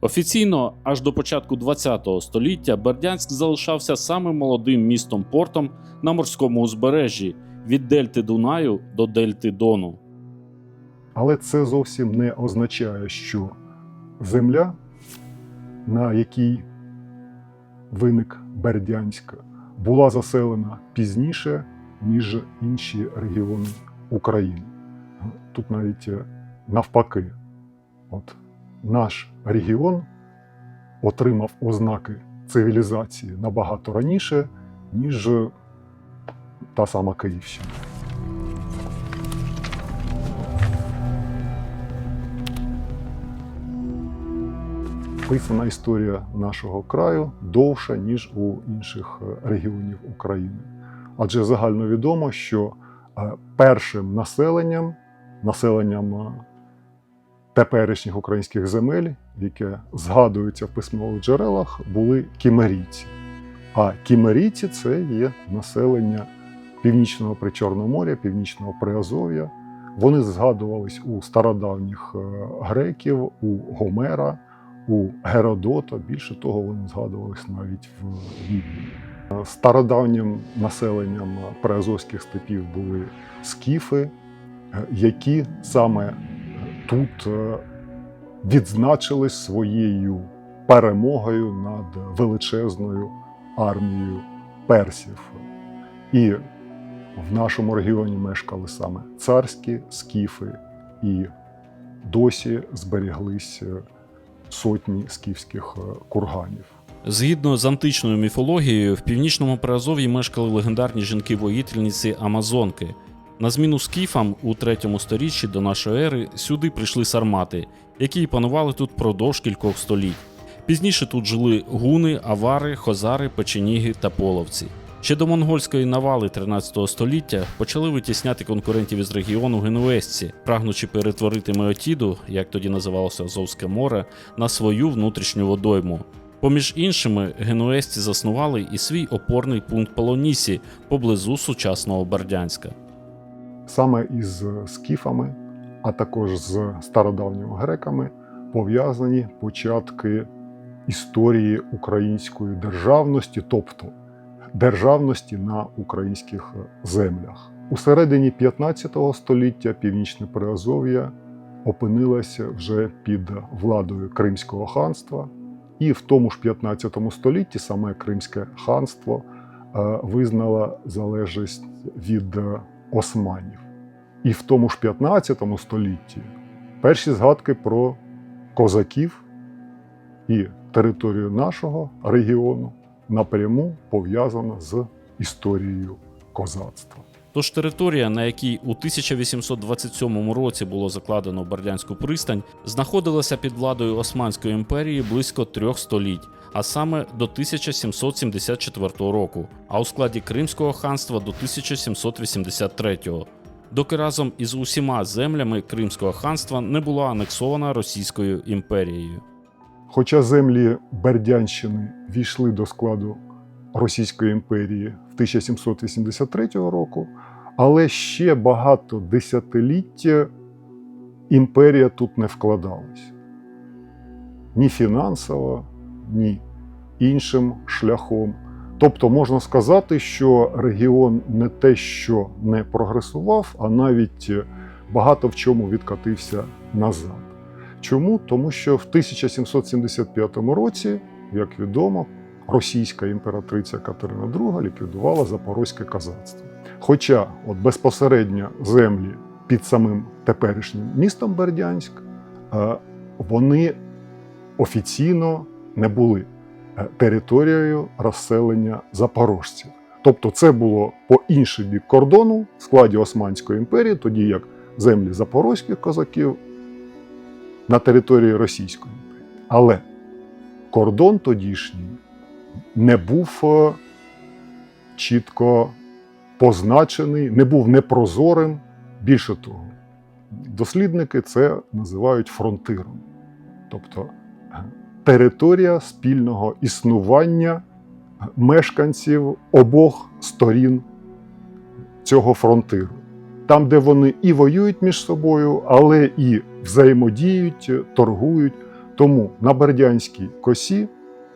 Офіційно аж до початку ХХ століття Бердянськ залишався самим молодим містом портом на морському узбережжі від дельти Дунаю до дельти Дону. Але це зовсім не означає, що земля, на якій виник Бердянськ, була заселена пізніше, ніж інші регіони України. Тут навіть е, навпаки, от наш регіон отримав ознаки цивілізації набагато раніше, ніж та сама Київщина. Писана історія нашого краю довша, ніж у інших е, регіонів України. Адже загальновідомо, що е, першим населенням, населенням е, теперішніх українських земель, яке згадується в письмових джерелах, були кімерійці. А кімерійці це є населення північного Причорного моря, північного Приазов'я. Вони згадувались у стародавніх е, греків, у Гомера, у Геродота. Більше того, вони згадувались навіть в Біблії. Стародавнім населенням приазовських степів були скіфи, е, які саме тут е, відзначились своєю перемогою над величезною армією персів. І в нашому регіоні мешкали саме царські скіфи, і досі зберіглись е, сотні скіфських е, курганів. Згідно з античною міфологією, в північному Приазов'ї мешкали легендарні жінки-воїтельниці Амазонки. На зміну скіфам у третьому сторіччі до нашої ери сюди прийшли сармати, які панували тут продовж кількох століть. Пізніше тут жили гуни, авари, хозари, печеніги та половці. Ще до монгольської навали 13 століття почали витісняти конкурентів із регіону генуезці, прагнучи перетворити Меотіду, як тоді називалося Азовське море, на свою внутрішню водойму. Поміж іншими, генуезці заснували і свій опорний пункт Полонісі поблизу сучасного Бердянська. Саме із скіфами, а також з стародавніми греками пов'язані початки історії української державності, тобто державності на українських землях. У середині 15 століття Північне Приазов'я опинилося вже під владою Кримського ханства, і в тому ж 15 столітті саме Кримське ханство е, визнало залежність від османів. І в тому ж 15 столітті перші згадки про козаків і територію нашого регіону напряму пов'язана з історією козацтва. Тож територія, на якій у 1827 році було закладено Бердянську пристань, знаходилася під владою Османської імперії близько трьох століть, а саме до 1774 року, а у складі Кримського ханства до 1783 доки разом із усіма землями Кримського ханства не була анексована Російською імперією. Хоча землі Бердянщини війшли до складу Російської імперії 1783 року, але ще багато десятиліть імперія тут не вкладалась ні фінансово, ні іншим шляхом. Тобто можна сказати, що регіон не те, що не прогресував, а навіть багато в чому відкатився назад. Чому? Тому що в 1775 році, як відомо, російська імператриця Катерина II ліквідувала запорозьке козацтво. Хоча от безпосередньо землі під самим теперішнім містом Бердянськ, е, вони офіційно не були е, територією розселення запорожців. Тобто це було по інший бік кордону в складі Османської імперії, тоді як землі запорозьких козаків на території Російської імперії. Але кордон тодішній не був е, чітко позначений, не був непрозорим. Більше того, дослідники це називають фронтиром, тобто е, територія спільного існування мешканців обох сторін цього фронтиру. Там, де вони і воюють між собою, але і взаємодіють, торгують. Тому на Бердянській косі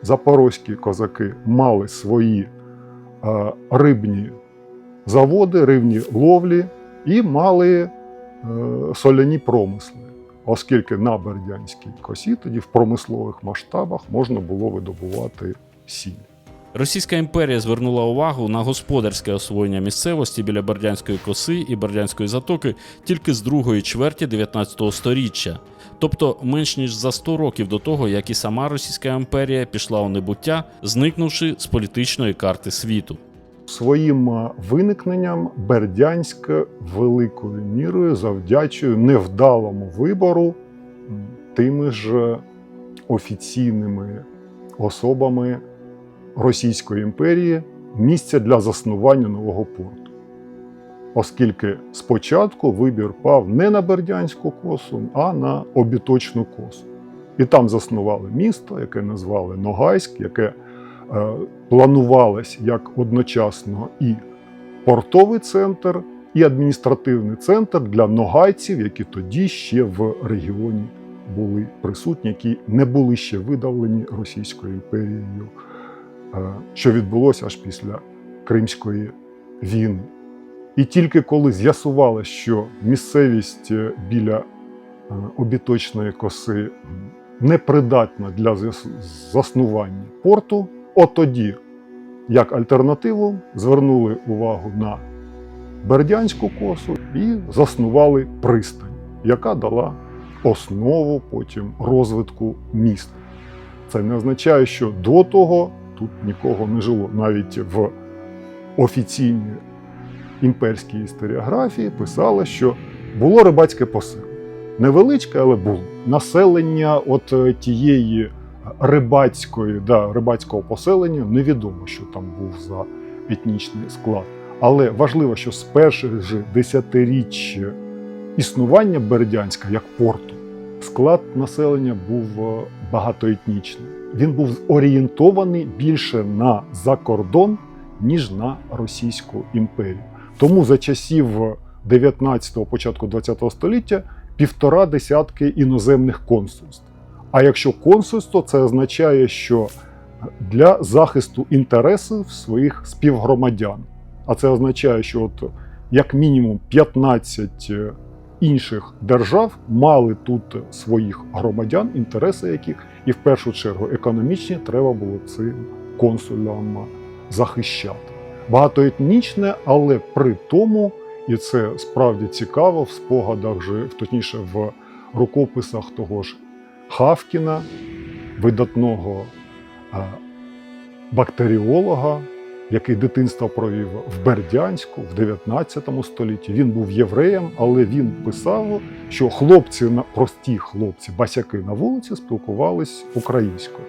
запорозькі козаки мали свої е, рибні заводи, рибні ловлі і мали е, соляні промисли, оскільки на Бердянській косі тоді в промислових масштабах можна було видобувати сіль. Російська імперія звернула увагу на господарське освоєння місцевості біля Бердянської коси і Бердянської затоки тільки з другої чверті 19 століття, тобто менш ніж за 100 років до того, як і сама Російська імперія пішла у небуття, зникнувши з політичної карти світу. Своїм е, виникненням Бердянськ великою мірою завдячує невдалому вибору тими ж офіційними особами Російської імперії місця для заснування нового порту. Оскільки спочатку вибір пав не на Бердянську косу, а на обіточну косу. І там заснували місто, яке назвали Ногайськ, яке е, планувалось як одночасно і портовий центр, і адміністративний центр для ногайців, які тоді ще в регіоні були присутні, які не були ще видавлені Російською імперією, е, що відбулося аж після Кримської війни. І тільки коли з'ясувалося, що місцевість е, біля е, обіточної коси непридатна для заснування порту, от тоді, як альтернативу, звернули увагу на Бердянську косу і заснували пристань, яка дала основу потім розвитку міста. Це не означає, що до того тут нікого не жило. Навіть в офіційній імперській історіографії писало, що було рибацьке поселення. Невеличке, але було. Населення от е, тієї рибацької, да, рибацького поселення невідомо, що там був за етнічний склад. Але важливо, що з перших же десятиріч існування Бердянська як порту склад населення був е, багатоетнічний. Він був орієнтований більше на закордон, ніж на Російську імперію. Тому за часів 19-го, початку 20-го століття півтора десятки іноземних консульств. А якщо консульство, це означає, що для захисту інтересів своїх співгромадян. А це означає, що от як мінімум 15 інших держав мали тут своїх громадян, інтереси яких і в першу чергу економічні треба було цим консулям захищати. Багатоетнічне, але при тому, і це справді цікаво в спогадах, же, точніше в рукописах того ж Хавкіна, видатного е, бактеріолога, який дитинство провів в Бердянську в 19 столітті. Він був євреєм, але він писав, що хлопці прості хлопці, басяки на вулиці спілкувались українською.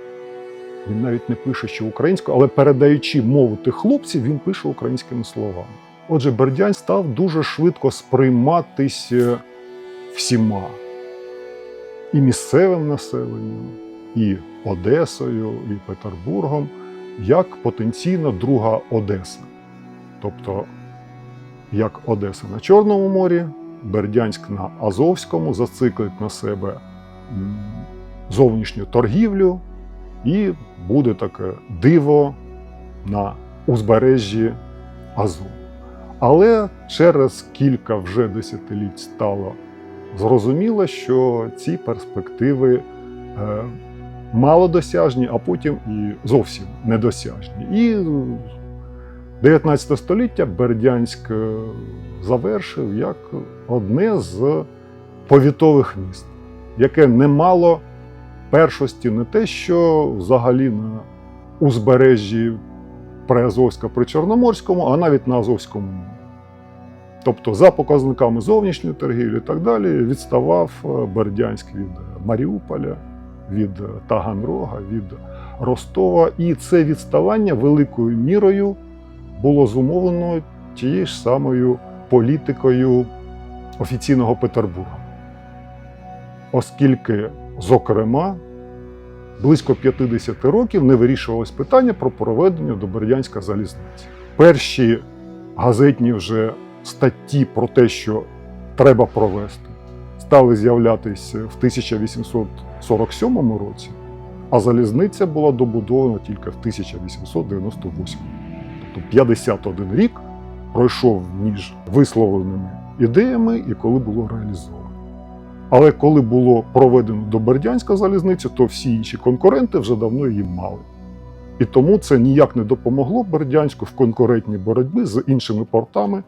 Він навіть не пише, що українською, але передаючи мову тих хлопців, він пише українськими словами. Отже, Бердянськ став дуже швидко сприйматись е, всіма і місцевим населенням, і Одесою, і Петербургом як потенційно друга Одеса. Тобто, як Одеса на Чорному морі, Бердянськ на Азовському зациклить на себе зовнішню торгівлю, і буде таке диво на узбережжі Азову. Але через кілька вже десятиліть стало зрозуміло, що ці перспективи е, малодосяжні, а потім і зовсім недосяжні. І 19 століття Бердянськ е, завершив як одне з повітових міст, яке не мало першості не те, що взагалі на узбережжі Приазовська при Чорноморському, а навіть на Азовському морі. Тобто, за показниками зовнішньої торгівлі і так далі, відставав е, Бердянськ від Маріуполя, від Таганрога, від Ростова. І це відставання великою мірою було зумовлено тією ж самою політикою офіційного Петербурга. Оскільки, зокрема, близько 50 років не вирішувалось питання про проведення до Бердянська залізниці. Перші газетні вже статті про те, що треба провести, стали з'являтися в 1847 році, а залізниця була добудована тільки в 1898. Тобто 51 рік пройшов між висловленими ідеями і коли було реалізовано. Але коли було проведено до Бердянська залізниця, то всі інші конкуренти вже давно її мали. І тому це ніяк не допомогло Бердянську в конкурентній боротьбі з іншими портами,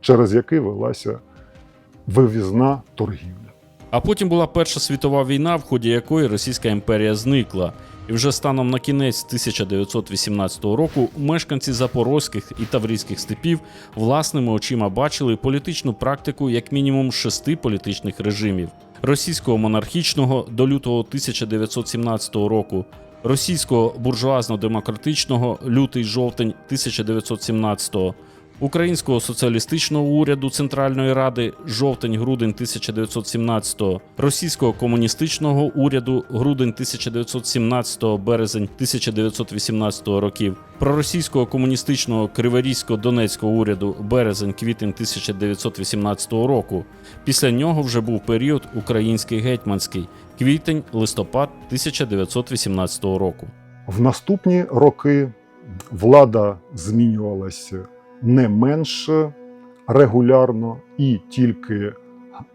через які велася вивізна торгівля. А потім була Перша світова війна, в ході якої Російська імперія зникла. І вже станом на кінець 1918 року мешканці запорозьких і таврійських степів власними очима бачили політичну практику як мінімум шести політичних режимів: російського монархічного до лютого 1917 року, російського буржуазно-демократичного лютий-жовтень 1917, Українського соціалістичного уряду Центральної Ради жовтень-грудень 1917, Російського комуністичного уряду грудень 1917, березень 1918 років, проросійського комуністичного Криворізько-Донецького уряду березень-квітень 1918 року. Після нього вже був період український гетьманський квітень-листопад 1918 року. В наступні роки влада змінювалася не менш регулярно, і тільки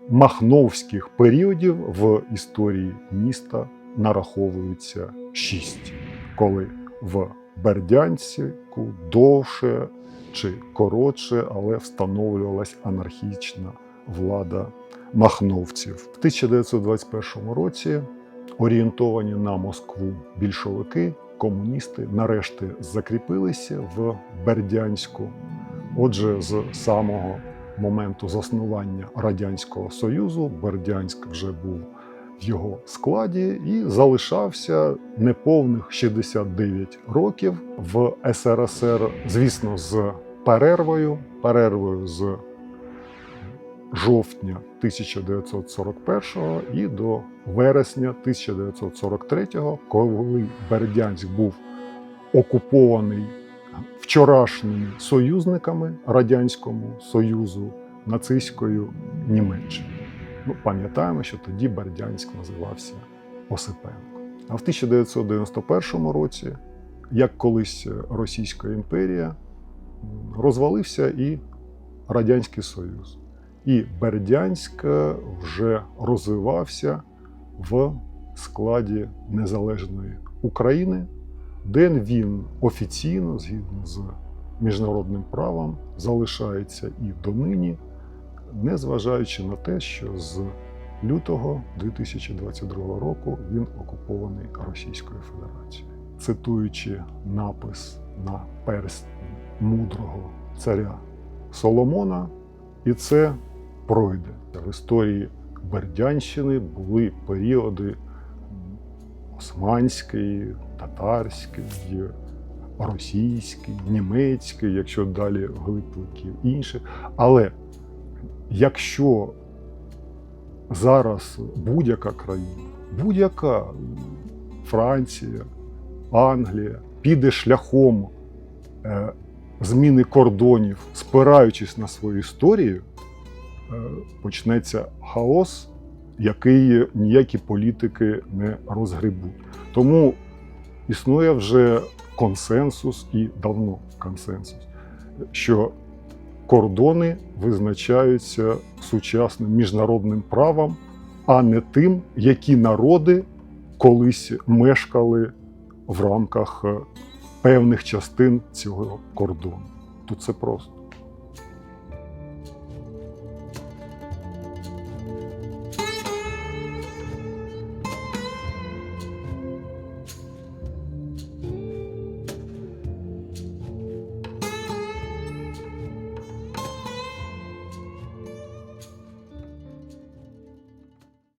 махновських періодів в історії міста нараховується шість, коли в Бердянську довше чи коротше, але встановлювалась анархічна влада махновців. В 1921 році орієнтовані на Москву більшовики, комуністи нарешті закріпилися в Бердянську. Отже, з самого моменту заснування Радянського Союзу Бердянськ вже був в його складі і залишався неповних 69 років в СРСР, звісно, з перервою, перервою з жовтня 1941 і до вересня 1943, коли Бердянськ був окупований вчорашніми союзниками Радянському Союзу, нацистською Німеччиною. Ну, пам'ятаємо, що тоді Бердянськ називався Осипенко. А в 1991 році, як колись Російська імперія, розвалився і Радянський Союз. І Бердянськ вже розвивався в складі незалежної України, де він офіційно, згідно з міжнародним правом, залишається і донині, незважаючи на те, що з лютого 2022 року він окупований Російською Федерацією. Цитуючи напис на перстні мудрого царя Соломона, і це пройде. В історії Бердянщини були періоди османської, татарської, російської, німецької, якщо далі глибоків інші. Але якщо зараз будь-яка країна, будь-яка Франція, Англія піде шляхом е, зміни кордонів, спираючись на свою історію, е, почнеться хаос, який ніякі політики не розгребуть. Тому існує вже консенсус і давно консенсус, що кордони визначаються сучасним міжнародним правом, а не тим, які народи колись мешкали в рамках е, певних частин цього кордону. Тут це просто.